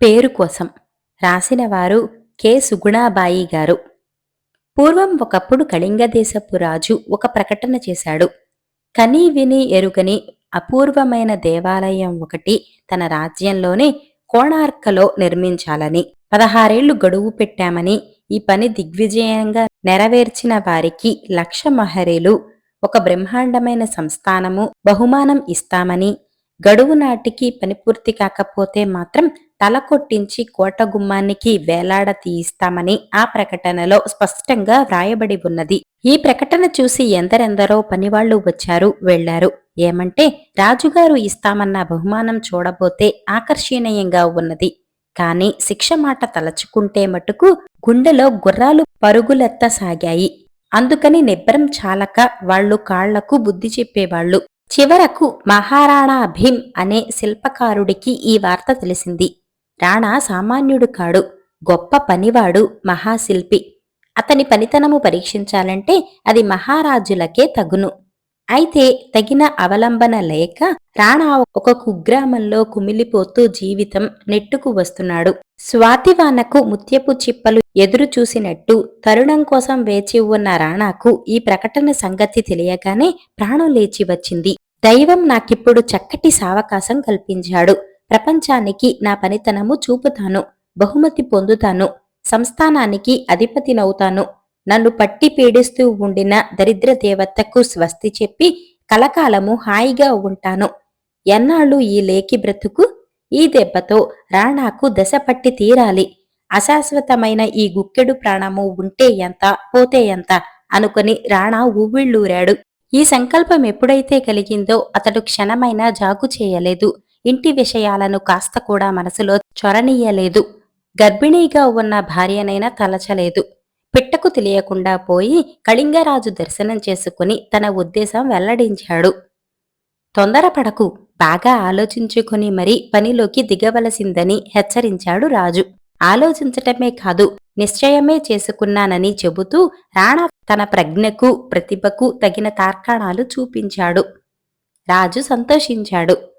పేరు కోసం రాసినవారు కె. సుగుణాబాయి గారు. పూర్వం ఒకప్పుడు కళింగదేశపు రాజు ఒక ప్రకటన చేశాడు. కని విని ఎరుగని అపూర్వమైన దేవాలయం ఒకటి తన రాజ్యంలోనే కోణార్కలో నిర్మించాలని పదహారేళ్ళు గడువు పెట్టామని ఈ పని దిగ్విజయంగా నెరవేర్చిన వారికి లక్ష మహరీలు ఒక బ్రహ్మాండమైన సంస్థానము బహుమానం ఇస్తామని గడువు నాటికి పని పూర్తి కాకపోతే మాత్రం తల కొట్టించి కోట గుమ్మానికి వేలాడ తీయిస్తామని ఆ ప్రకటనలో స్పష్టంగా వ్రాయబడి ఉన్నది. ఈ ప్రకటన చూసి ఎందరెందరో పనివాళ్ళు వచ్చారు వెళ్ళారు ఏమంటే రాజుగారు ఇస్తామన్న బహుమానం చూడబోతే ఆకర్షణీయంగా ఉన్నది. కాని శిక్ష మాట తలచుకుంటే మటుకు గుండెలో గుర్రాలు పరుగులెత్తసాగాయి. అందుకని నిబ్బరం చాలక వాళ్ళు కాళ్ళకు బుద్ధి చెప్పేవాళ్ళు చివరకు మహారాణా భీం అనే శిల్పకారుడికి ఈ వార్త తెలిసింది. రాణా సామాన్యుడు కాడు గొప్ప పనివాడు మహాశిల్పి. అతని పనితనము పరీక్షించాలంటే అది మహారాజులకే తగును. అయితే తగిన అవలంబన లేక రాణా ఒక కుగ్రామంలో కుమిలిపోతూ జీవితం నెట్టుకు వస్తున్నాడు. స్వాతివానకు ముత్యపు చిప్పలు ఎదురు చూసినట్టు తరుణం కోసం వేచి ఉన్న రాణాకు ఈ ప్రకటన సంగతి తెలియగానే ప్రాణం లేచి వచ్చింది. దైవం నాకిప్పుడు చక్కటి సావకాశం కల్పించాడు. ప్రపంచానికి నా పనితనము చూపుతాను బహుమతి పొందుతాను సంస్థానానికి అధిపతినవుతాను. నన్ను పట్టి పీడిస్తూ ఉండిన దరిద్ర దేవతకు స్వస్తి చెప్పి కలకాలము హాయిగా ఉంటాను. ఎన్నాళ్ళు ఈ లేకి బ్రతుకు? ఈ దెబ్బతో రాణాకు దశ పట్టి తీరాలి. అశాశ్వతమైన ఈ గుక్కెడు ప్రాణము ఉంటే ఎంత పోతే ఎంత అనుకుని రాణా ఊవిళ్ళూరాడు. ఈ సంకల్పం ఎప్పుడైతే కలిగిందో అతడు క్షణమైనా జాగు చేయలేదు. ఇంటి విషయాలను కాస్త కూడా మనసులో చొరనీయలేదు. గర్భిణీగా ఉన్న భార్యనైనా తలచలేదు. పిట్టకు తెలియకుండా పోయి కళింగరాజు దర్శనం చేసుకుని తన ఉద్దేశం వెల్లడించాడు. తొందరపడకు. బాగా ఆలోచించుకుని మరీ పనిలోకి దిగవలసిందని హెచ్చరించాడు రాజు. ఆలోచించటమే కాదు నిశ్చయమే చేసుకున్నానని చెబుతూ రాణా తన ప్రజ్ఞకు ప్రతిభకు తగిన తార్కాణాలు చూపించాడు రాజు సంతోషించాడు.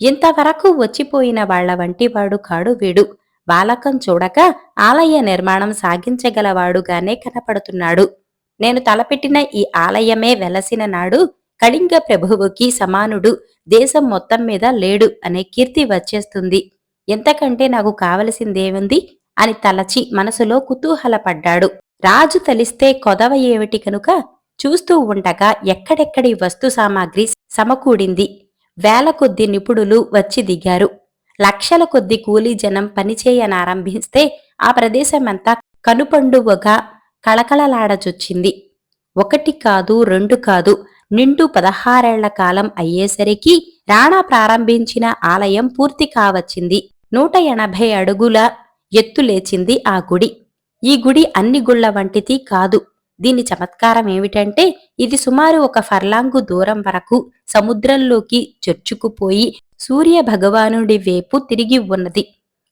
ఇంతవరకు వచ్చిపోయిన వాళ్ళ వంటివాడు కాడు వీడు. బాలకం చూడక ఆలయ నిర్మాణం సాగించగలవాడుగానే కనపడుతున్నాడు. నేను తలపెట్టిన ఈ ఆలయమే వెలసిన నాడు కళింగ ప్రభువుకి సమానుడు. దేశం మొత్తం మీద లేడు అనే కీర్తి వచ్చేస్తుంది. ఎంతకంటే నాకు కావలసిందేముంది? అని తలచి మనసులో కుతూహలపడ్డాడు. రాజు తలిస్తే కొదవ ఏమిటి కనుక? చూస్తూ ఉండగా ఎక్కడెక్కడి వస్తు సామాగ్రి సమకూడింది. వేల కొద్ది నిపుణులు వచ్చి దిగారు. లక్షల కొద్ది కూలీ జనం పనిచేయనారంభిస్తే ఆ ప్రదేశమంతా కనుపండువగా కళకళలాడచొచ్చింది. ఒకటి కాదు రెండు కాదు నిండు పదహారేళ్ళ కాలం అయ్యేసరికి రాణా ప్రారంభించిన ఆలయం పూర్తి కావచ్చింది. నూట ఎనభై అడుగుల ఎత్తు లేచింది ఆ గుడి. ఈ గుడి అన్ని గుళ్ళ వంటిది కాదు. దీని చమత్కారం ఏమిటంటే ఇది సుమారు ఒక ఫర్లాంగు దూరం వరకు సముద్రంలోకి చొచ్చుకుపోయి సూర్య భగవానుడి వైపు తిరిగి ఉన్నది.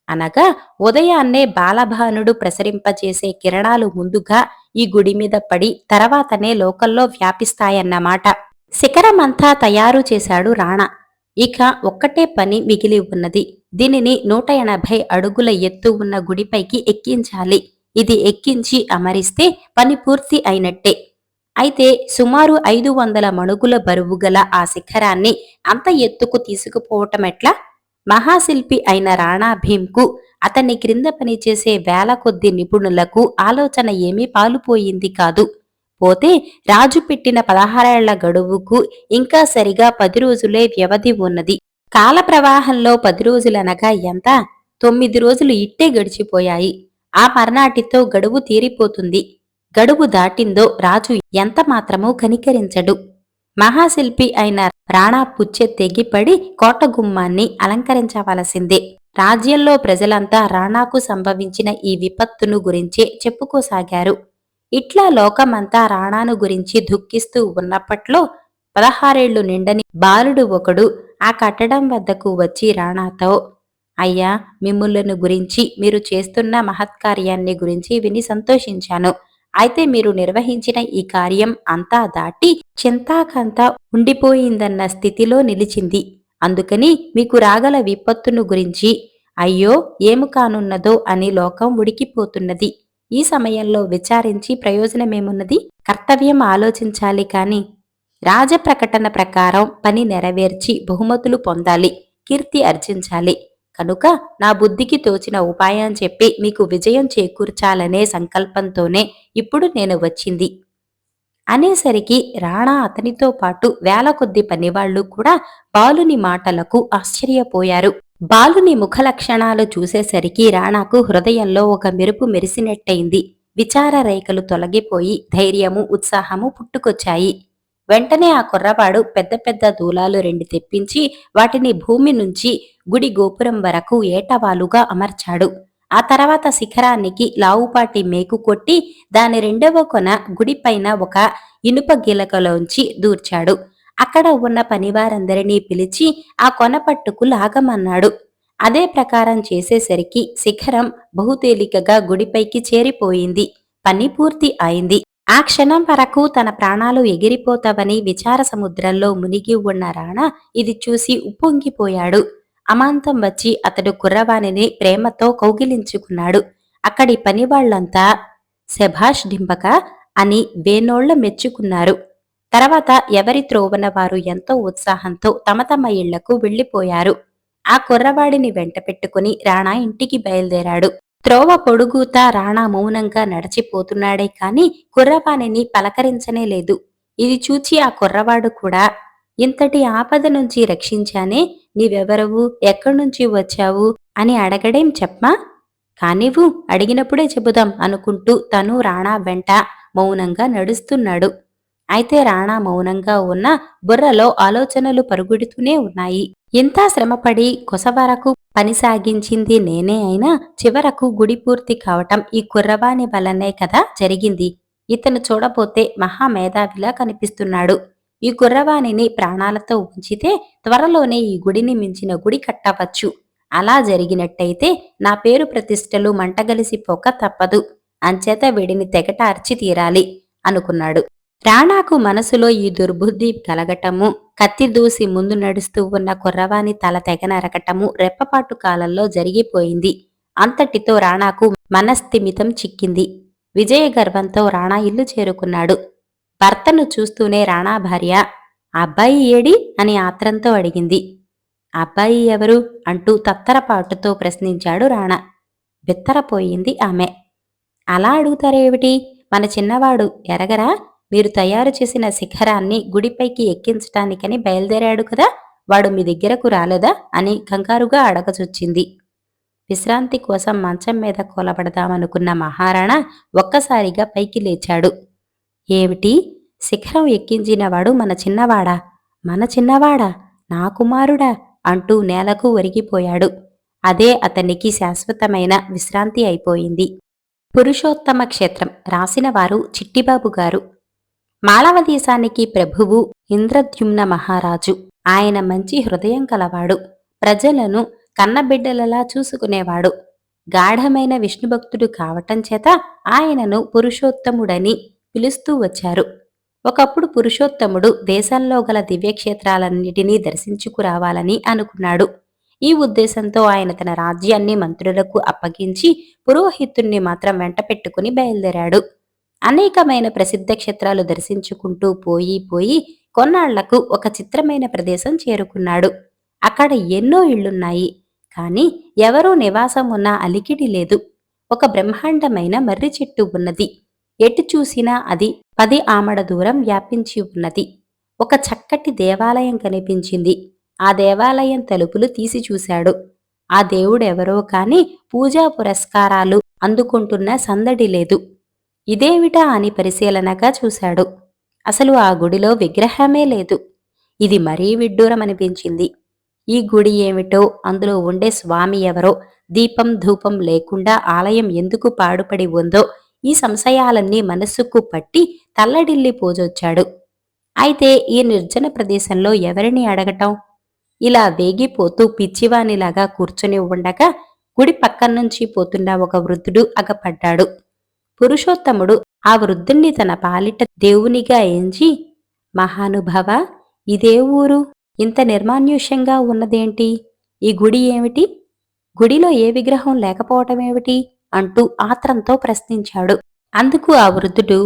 అనగా ఉదయాన్నే బాలభానుడు ప్రసరింపచేసే కిరణాలు ముందుగా ఈ గుడి మీద పడి తర్వాతనే లోకల్లో వ్యాపిస్తాయన్నమాట. శిఖరమంతా తయారు చేశాడు రాణా. ఇక ఒక్కటే పని మిగిలి ఉన్నది. దీనిని నూట ఎనభై అడుగుల ఎత్తు ఉన్న గుడిపైకి ఎక్కించాలి. ఇది ఎక్కించి అమరిస్తే పని పూర్తి అయినట్టే. అయితే సుమారు ఐదు వందల మణుగుల బరువు గల ఆ శిఖరాన్ని అంత ఎత్తుకు తీసుకుపోవటం ఎట్లా? మహాశిల్పి అయిన రాణా భీంకు అతన్ని క్రింద పనిచేసే వేల కొద్ది నిపుణులకు ఆలోచన ఏమీ పాలుపోయింది కాదు. పోతే రాజు పెట్టిన పదహారేళ్ళ గడువుకు ఇంకా సరిగా పది రోజులే వ్యవధి ఉన్నది. కాల ప్రవాహంలో పది రోజులనగా ఎంత? తొమ్మిది రోజులు ఇట్టే గడిచిపోయాయి. ఆ మర్నాటితో గడువు తీరిపోతుంది. గడువు దాటిందో రాజు ఎంత మాత్రమూ కనికరించడు. మహాశిల్పి అయిన రాణా పుచ్చె తెగిపడి కోట గుమ్మాన్ని అలంకరించవలసిందే. రాజ్యంలో ప్రజలంతా రాణాకు సంభవించిన ఈ విపత్తును గురించే చెప్పుకోసాగారు. ఇట్లా లోకమంతా రాణాను గురించి దుఃఖిస్తూ ఉన్నప్పట్లో పదహారేళ్ళు నిండని బాలుడు ఒకడు ఆ కట్టడం వద్దకు వచ్చి రాణాతో అయ్యా మిమ్ములను గురించి మీరు చేస్తున్న మహత్కార్యాన్ని గురించి విని సంతోషించాను. అయితే మీరు నిర్వహించిన ఈ కార్యం అంతా దాటి చింతాకంతా ఉండిపోయిందన్న స్థితిలో నిలిచింది. అందుకని మీకు రాగల విపత్తును గురించి అయ్యో ఏము కానున్నదో అని లోకం ఉడికిపోతున్నది. ఈ సమయంలో విచారించి ప్రయోజనమేమున్నది? కర్తవ్యం ఆలోచించాలి కాని రాజప్రకటన ప్రకారం పని నెరవేర్చి బహుమతులు పొందాలి కీర్తి అర్జించాలి. కనుక నా బుద్ధికి తోచిన ఉపాయం చెప్పి మీకు విజయం చేకూర్చాలనే సంకల్పంతోనే ఇప్పుడు నేను వచ్చింది. అనేసరికి రాణా అతనితో పాటు వేల కొద్ది పనివాళ్ళు కూడా బాలుని మాటలకు ఆశ్చర్యపోయారు. బాలుని ముఖ లక్షణాలు చూసేసరికి రాణాకు హృదయంలో ఒక మెరుపు మెరిసినట్టయింది. విచార రేఖలు తొలగిపోయి ధైర్యము ఉత్సాహము పుట్టుకొచ్చాయి. వెంటనే ఆ కుర్రవాడు పెద్ద పెద్ద దూలాలు రెండు తెప్పించి వాటిని భూమి నుంచి గుడి గోపురం వరకు ఏటవాలుగా అమర్చాడు. ఆ తర్వాత శిఖరానికి లావుపాటి మేకు కొట్టి దాని రెండవ కొన గుడిపైన ఒక ఇనుప గిలకలోంచి దూర్చాడు. అక్కడ ఉన్న పనివారందరినీ పిలిచి ఆ కొన పట్టుకు లాగమన్నాడు. అదే ప్రకారం చేసేసరికి శిఖరం బహుతేలికగా గుడిపైకి చేరిపోయింది. పని పూర్తి అయింది. ఆ క్షణం వరకు తన ప్రాణాలు ఎగిరిపోతావని విచార సముద్రంలో మునిగి ఉన్న రాణా ఇది చూసి ఉప్పొంగిపోయాడు. అమాంతం వచ్చి అతడు కుర్రవాణిని ప్రేమతో కౌగిలించుకున్నాడు. అక్కడి పనివాళ్ళంతా శభాష్ డింపక అని వేనోళ్ళ మెచ్చుకున్నారు. తర్వాత ఎవరి త్రోవన వారు ఎంతో ఉత్సాహంతో తమ తమ ఇళ్ళకు వెళ్ళిపోయారు ఆ కుర్రవాడిని వెంట పెట్టుకుని రాణా ఇంటికి బయలుదేరాడు. త్రోవ పొడుగుతా రాణా మౌనంగా నడిచిపోతున్నాడే కాని కుర్రవాణిని పలకరించనే లేదు. ఇది చూచి ఆ కుర్రవాడు కూడా ఇంతటి ఆపద నుంచి రక్షించానే నీవెవరవు? ఎక్కడి నుంచి వచ్చావు? అని అడగడేం చెప్పమా? కానివ్వు అడిగినప్పుడే చెబుదాం అనుకుంటూ తను రాణా వెంట మౌనంగా నడుస్తున్నాడు. అయితే రాణా మౌనంగా ఉన్న బుర్రలో ఆలోచనలు పరుగుడుతూనే ఉన్నాయి. ఇంత శ్రమపడి కొసవరకు పని సాగించింది నేనే అయినా చివరకు గుడి పూర్తి కావటం ఈ కుర్రవాణి వలనే కదా జరిగింది. ఇతను చూడబోతే మహామేధావిలా కనిపిస్తున్నాడు. ఈ కుర్రవాణిని ప్రాణాలతో ఉంచితే త్వరలోనే ఈ గుడిని మించిన గుడి కట్టవచ్చు. అలా జరిగినట్టయితే నా పేరు ప్రతిష్టలు మంటగలిసిపోక తప్పదు. అంచేత వీడిని తెగట అర్చి తీరాలి అనుకున్నాడు. రాణాకు మనసులో ఈ దుర్బుద్ధి కలగటము కత్తి దూసి ముందు నడుస్తూ ఉన్న కుర్రవాని తల తెగ నరకటము రెప్పపాటు కాలంలో జరిగిపోయింది. అంతటితో రాణాకు మనస్థిమితం చిక్కింది. విజయ గర్వంతో రాణా ఇల్లు చేరుకున్నాడు. భర్తను చూస్తూనే రాణా భార్య అబ్బాయి ఏడి? అని ఆత్రంతో అడిగింది. అబ్బాయి ఎవరు? అంటూ తత్తరపాటుతో ప్రశ్నించాడు రాణా. బిత్తరపోయింది ఆమె. అలా అడుగుతారేమిటి? మన చిన్నవాడు ఎరగరా? మీరు తయారు చేసిన శిఖరాన్ని గుడిపైకి ఎక్కించటానికని బయలుదేరాడు కదా వాడు మీ దగ్గరకు రాలేదా అని కంగారుగా అడగచొచ్చింది విశ్రాంతి కోసం మంచం మీద కూలబడదామనుకున్న మహారాణా ఒక్కసారిగా పైకి లేచాడు. ఏమిటి? శిఖరం ఎక్కించినవాడు మన చిన్నవాడా? మన చిన్నవాడా? నా కుమారుడా? అంటూ నేలకు ఒరిగిపోయాడు. అదే అతనికి శాశ్వతమైన విశ్రాంతి అయిపోయింది. పురుషోత్తమ క్షేత్రం రాసినవారు చిట్టిబాబు గారు. మాళవ దేశానికి ప్రభువు ఇంద్రద్యుమ్న మహారాజు. ఆయన మంచి హృదయం కలవాడు. ప్రజలను కన్నబిడ్డలలా చూసుకునేవాడు. గాఢమైన విష్ణుభక్తుడు కావటం చేత ఆయనను పురుషోత్తముడని పిలుస్తూ వచ్చారు. ఒకప్పుడు పురుషోత్తముడు దేశంలో గల దివ్యక్షేత్రాలన్నిటినీ దర్శించుకురావాలని అనుకున్నాడు. ఈ ఉద్దేశంతో ఆయన తన రాజ్యాన్ని మంత్రులకు అప్పగించి పురోహితుణ్ణి మాత్రం వెంట పెట్టుకుని బయలుదేరాడు. అనేకమైన ప్రసిద్ధ క్షేత్రాలు దర్శించుకుంటూ పోయి పోయి కొన్నాళ్ళకు ఒక చిత్రమైన ప్రదేశం చేరుకున్నాడు. అక్కడ ఎన్నో ఇళ్ళున్నాయి కానీ ఎవరూ నివాసం ఉన్న అలికిడి లేదు. ఒక బ్రహ్మాండమైన మర్రి చెట్టు ఉన్నది. ఎటు చూసినా అది పది ఆమడ దూరం వ్యాపించి ఉన్నది. ఒక చక్కటి దేవాలయం కనిపించింది. ఆ దేవాలయం తలుపులు తీసి చూశాడు. ఆ దేవుడెవరో కాని పూజా పురస్కారాలు అందుకుంటున్న సందడి లేదు. ఇదేమిటా అని పరిశీలనగా చూశాడు. అసలు ఆ గుడిలో విగ్రహమే లేదు. ఇది మరీ విడ్డూరం అనిపించింది ఈ గుడి ఏమిటో అందులో ఉండే స్వామి ఎవరో దీపం ధూపం లేకుండా ఆలయం ఎందుకు పాడుపడి ఉందో ఈ సంశయాలన్నీ మనస్సుకు పట్టి తల్లడిల్లి పోజొచ్చాడు. అయితే ఈ నిర్జన ప్రదేశంలో ఎవరిని అడగటం? ఇలా వేగిపోతూ పిచ్చివానిలాగా కూర్చుని ఉండగా గుడి పక్కనుంచి పోతున్న ఒక వృద్ధుడు అగపడ్డాడు. పురుషోత్తముడు ఆ వృద్ధుణ్ణి తన పాలిట దేవునిగా ఎంచి మహానుభవ ఇదే ఊరు? ఇంత నిర్మాన్యుష్యంగా ఉన్నదేంటి? ఈ గుడి ఏమిటి? గుడిలో ఏ విగ్రహం లేకపోవటమేమిటి? అంటూ ఆత్రంతో ప్రశ్నించాడు. అందుకు ఆ వృద్ధుడు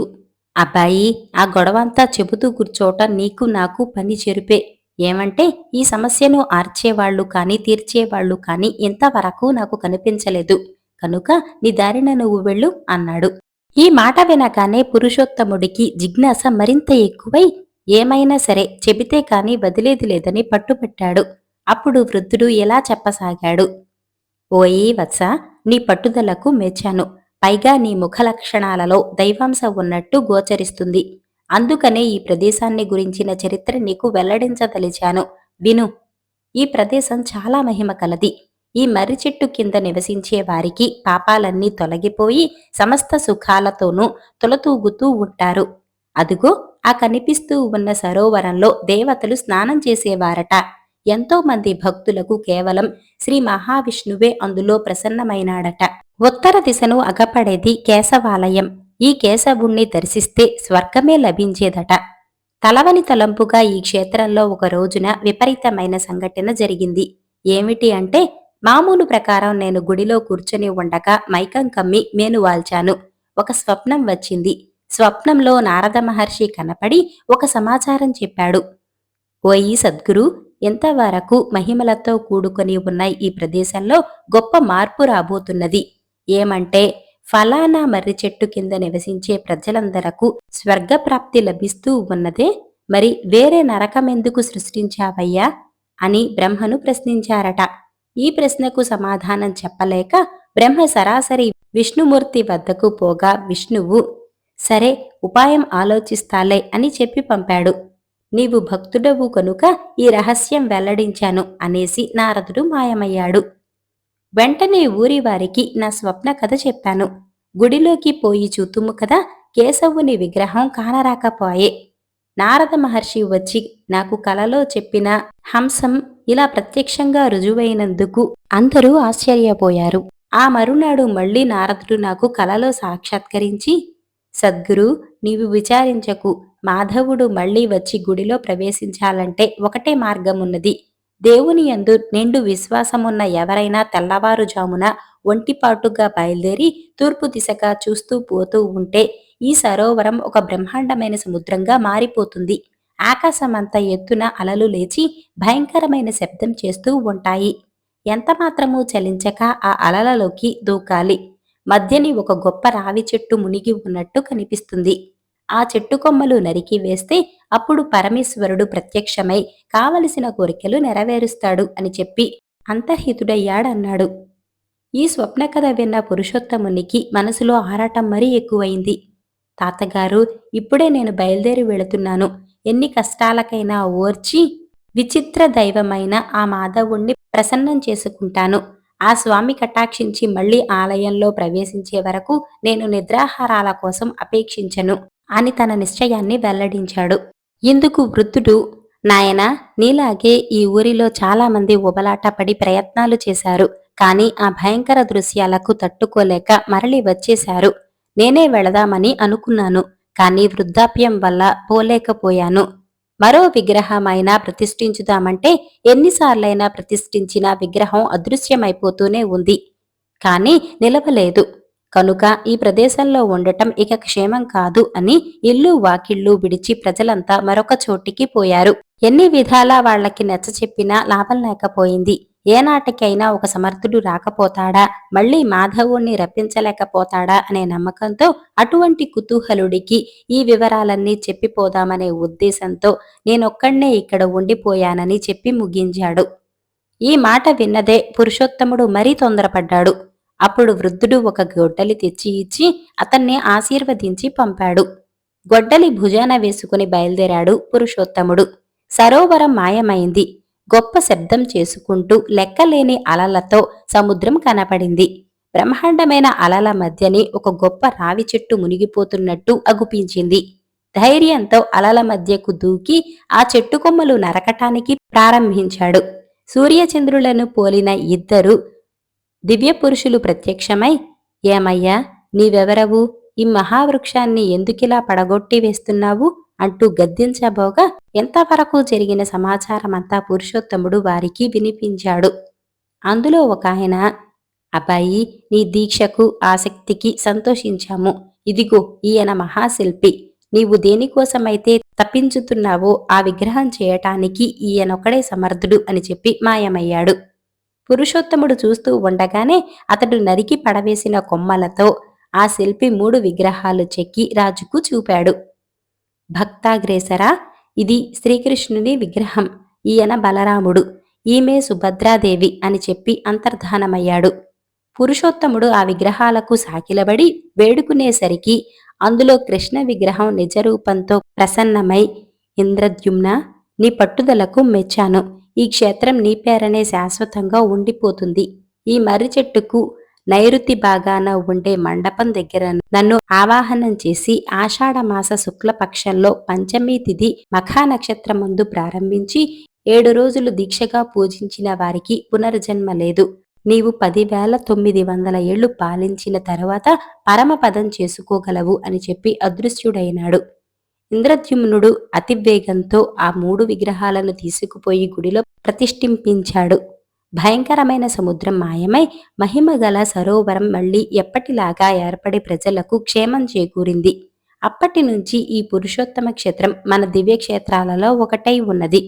అబ్బాయి ఆ గొడవంతా చెబుతూ కూర్చోట నీకు నాకు పని చెరుపే. ఏమంటే ఈ సమస్యను ఆర్చేవాళ్ళు కానీ తీర్చేవాళ్ళు కానీ ఇంతవరకు నాకు కనిపించలేదు. కనుక నీ దారిన నువ్వు వెళ్ళు అన్నాడు. ఈ మాట వినగానే పురుషోత్తముడికి జిజ్ఞాస మరింత ఎక్కువై ఏమైనా సరే చెబితే కాని వదిలేది లేదని పట్టుబట్టాడు. అప్పుడు వృద్ధుడు ఎలా చెప్పసాగాడు? ఓయి వత్స నీ పట్టుదలకు మెచ్చాను. పైగా నీ ముఖ లక్షణాలలో దైవాంశ ఉన్నట్టు గోచరిస్తుంది. అందుకనే ఈ ప్రదేశాన్ని గురించిన చరిత్ర నీకు వెల్లడించదలిచాను. విను. ఈ ప్రదేశం చాలా మహిమ కలది. ఈ మర్రి చెట్టు కింద నివసించే వారికి పాపాలన్నీ తొలగిపోయి సమస్త సుఖాలతోనూ తొలతూగుతూ ఉంటారు. అదుగో ఆ కనిపిస్తూ ఉన్న సరోవరంలో దేవతలు స్నానం చేసేవారట. ఎంతో మంది భక్తులకు కేవలం శ్రీ మహావిష్ణువే అందులో ప్రసన్నమైనాడట. ఉత్తర దిశను అగపడేది కేశవాలయం. ఈ కేశవుణ్ణి దర్శిస్తే స్వర్గమే లభించేదట. తలవని తలంపుగా ఈ క్షేత్రంలో ఒక రోజున విపరీతమైన సంఘటన జరిగింది. ఏమిటి అంటే మామూలు ప్రకారం నేను గుడిలో కూర్చొని ఉండగా మైకం కమ్మి మేను వాల్చాను ఒక స్వప్నం వచ్చింది. స్వప్నంలో నారద మహర్షి కనపడి ఒక సమాచారం చెప్పాడు. ఓయి సద్గురు ఎంతవరకు మహిమలతో కూడుకొని ఉన్న ఈ ప్రదేశంలో గొప్ప మార్పు రాబోతున్నది? ఏమంటే ఫలానా మర్రి చెట్టు కింద నివసించే ప్రజలందరకు స్వర్గప్రాప్తి లభిస్తూ ఉన్నదే మరి వేరే నరకమెందుకు సృష్టించావయ్యా? అని బ్రహ్మను ప్రశ్నించారట. ఈ ప్రశ్నకు సమాధానం చెప్పలేక బ్రహ్మ సరాసరి విష్ణుమూర్తి వద్దకు పోగా విష్ణువు సరే ఉపాయం ఆలోచిస్తాలే అని చెప్పి పంపాడు. నీవు భక్తుడవు కనుక ఈ రహస్యం వెల్లడించాను అనేసి నారదుడు మాయమయ్యాడు. వెంటనే ఊరివారికి నా స్వప్న కథ చెప్పాను. గుడిలోకి పోయి చూతుము కదా కేశవుని విగ్రహం కానరాకపోయే. నారద మహర్షి వచ్చి నాకు కలలో చెప్పిన హంసం ఇలా ప్రత్యక్షంగా రుజువైనందుకు అందరూ ఆశ్చర్యపోయారు. ఆ మరునాడు మళ్ళీ నారదుడు నాకు కలలో సాక్షాత్కరించి సద్గురు నీవు విచారించకు. మాధవుడు మళ్ళీ వచ్చి గుడిలో ప్రవేశించాలంటే ఒకటే మార్గమున్నది. దేవుని యందు నిండు విశ్వాసమున్న ఎవరైనా తెల్లవారుజామున ఒంటిపాటుగా బయలుదేరి తూర్పు దిశగా చూస్తూ పోతూ ఉంటే ఈ సరోవరం ఒక బ్రహ్మాండమైన సముద్రంగా మారిపోతుంది. ఆకాశమంత ఎత్తున అలలు లేచి భయంకరమైన శబ్దం చేస్తూ ఉంటాయి. ఎంతమాత్రమూ చలించక ఆ అలలలోకి దూకాలి. మధ్యని ఒక గొప్ప రావి చెట్టు మునిగి ఉన్నట్టు కనిపిస్తుంది. ఆ చెట్టు కొమ్మలు నరికి వేస్తే అప్పుడు పరమేశ్వరుడు ప్రత్యక్షమై కావలసిన కోరికలు నెరవేరుస్తాడు అని చెప్పి అంతర్హితుడయ్యాడన్నాడు. ఈ స్వప్న కథ విన్న పురుషోత్తమునికి మనసులో ఆరాటం మరీ ఎక్కువైంది. తాతగారు ఇప్పుడే నేను బయలుదేరి వెళుతున్నాను. ఎన్ని కష్టాలకైనా ఓర్చి విచిత్ర దైవమైన ఆ మాధవుణ్ణి ప్రసన్నం చేసుకుంటాను. ఆ స్వామి కటాక్షించి మళ్ళీ ఆలయంలో ప్రవేశించే వరకు నేను నిద్రాహారాల కోసం అపేక్షించను అని తన నిశ్చయాన్ని వెల్లడించాడు. ఇందుకు వృద్ధుడు నాయనా నీలాగే ఈ ఊరిలో చాలా మంది ఉబలాట పడి ప్రయత్నాలు చేశారు కానీ ఆ భయంకర దృశ్యాలకు తట్టుకోలేక మరలి వచ్చేశారు. నేనే వెళదామని అనుకున్నాను కానీ వృద్ధాప్యం వల్ల పోలేకపోయాను. మరో విగ్రహమైనా ప్రతిష్ఠించుదామంటే ఎన్నిసార్లైనా ప్రతిష్ఠించిన విగ్రహం అదృశ్యమైపోతూనే ఉంది కానీ నిలవలేదు. కనుక ఈ ప్రదేశంలో ఉండటం ఇక క్షేమం కాదు అని ఇల్లు వాకిళ్ళు విడిచి ప్రజలంతా మరొక చోటికి పోయారు. ఎన్ని విధాలా వాళ్ళకి నచ్చ చెప్పినా లాభం లేకపోయింది. ఏనాటికైనా ఒక సమర్థుడు రాకపోతాడా? మళ్ళీ మాధవుణ్ణి రప్పించలేకపోతాడా? అనే నమ్మకంతో అటువంటి కుతూహలుడికి ఈ వివరాలన్నీ చెప్పిపోదామనే ఉద్దేశంతో నేనొక్కడే ఇక్కడ ఉండిపోయానని చెప్పి ముగించాడు. ఈ మాట విన్నదే పురుషోత్తముడు మరీ తొందరపడ్డాడు. అప్పుడు వృద్ధుడు ఒక గొడ్డలి తెచ్చి ఇచ్చి అతన్ని ఆశీర్వదించి పంపాడు. గొడ్డలి భుజాన వేసుకుని బయలుదేరాడు పురుషోత్తముడు. సరోవరం మాయమైంది. గొప్ప శబ్దం చేసుకుంటూ లెక్కలేని అలలతో సముద్రం కనపడింది. బ్రహ్మాండమైన అలల మధ్యని ఒక గొప్ప రావి చెట్టు మునిగిపోతున్నట్టు అగుపించింది. ధైర్యంతో అలల మధ్యకు దూకి ఆ చెట్టు కొమ్మలు నరకటానికి ప్రారంభించాడు. సూర్యచంద్రులను పోలిన ఇద్దరు దివ్య పురుషులు ప్రత్యక్షమై ఏమయ్యా నీవెవరవు? ఈ మహావృక్షాన్ని ఎందుకిలా పడగొట్టి వేస్తున్నావు? అంటూ గద్దించబోగా ఎంతవరకు జరిగిన సమాచారమంతా పురుషోత్తముడు వారికి వినిపించాడు. అందులో ఒక ఆయన అబ్బాయి నీ దీక్షకు ఆసక్తికి సంతోషించాము. ఇదిగో ఈయన మహాశిల్పి. నీవు దేనికోసమైతే తప్పించుతున్నావో ఆ విగ్రహం చేయటానికి ఈయనొక్కడే సమర్థుడు అని చెప్పి మాయమయ్యాడు. పురుషోత్తముడు చూస్తూ ఉండగానే అతడు నరికి పడవేసిన కొమ్మలతో ఆ శిల్పి మూడు విగ్రహాలు చెక్కి రాజుకు చూపాడు. భక్తాగ్రేసరా ఇది శ్రీకృష్ణుని విగ్రహం. ఈయన బలరాముడు. ఈమె సుభద్రాదేవి అని చెప్పి అంతర్ధానమయ్యాడు. పురుషోత్తముడు ఆ విగ్రహాలకు సాకిలబడి వేడుకునేసరికి అందులో కృష్ణ విగ్రహం నిజరూపంతో ప్రసన్నమై ఇంద్రద్యుమ్న నీ పట్టుదలకు మెచ్చాను. ఈ క్షేత్రం నీ పేరనే శాశ్వతంగా ఉండిపోతుంది. ఈ మర్రి చెట్టుకు నైరుతి భాగాన ఉండే మండపం దగ్గర నన్ను ఆవాహనం చేసి ఆషాఢమాస శుక్లపక్షంలో పంచమి తిథి మఖా నక్షత్రం ముందు ప్రారంభించి ఏడు రోజులు దీక్షగా పూజించిన వారికి పునర్జన్మ లేదు. నీవు పదివేల తొమ్మిది వందల ఏళ్ళు పాలించిన తరువాత పరమపదం చేసుకోగలవు అని చెప్పి అదృశ్యుడైనాడు. ఇంద్రద్యుమ్నుడు అతివేగంతో ఆ మూడు విగ్రహాలను తీసుకుపోయి గుడిలో ప్రతిష్ఠింపించాడు. భయంకరమైన సముద్రం మాయమై మహిమగల సరోవరం మళ్ళీ ఎప్పటిలాగా ఏర్పడి ప్రజలకు క్షేమం చేకూరింది. అప్పటి నుంచి ఈ పురుషోత్తమ క్షేత్రం మన దివ్య క్షేత్రాలలో ఒకటై ఉన్నది.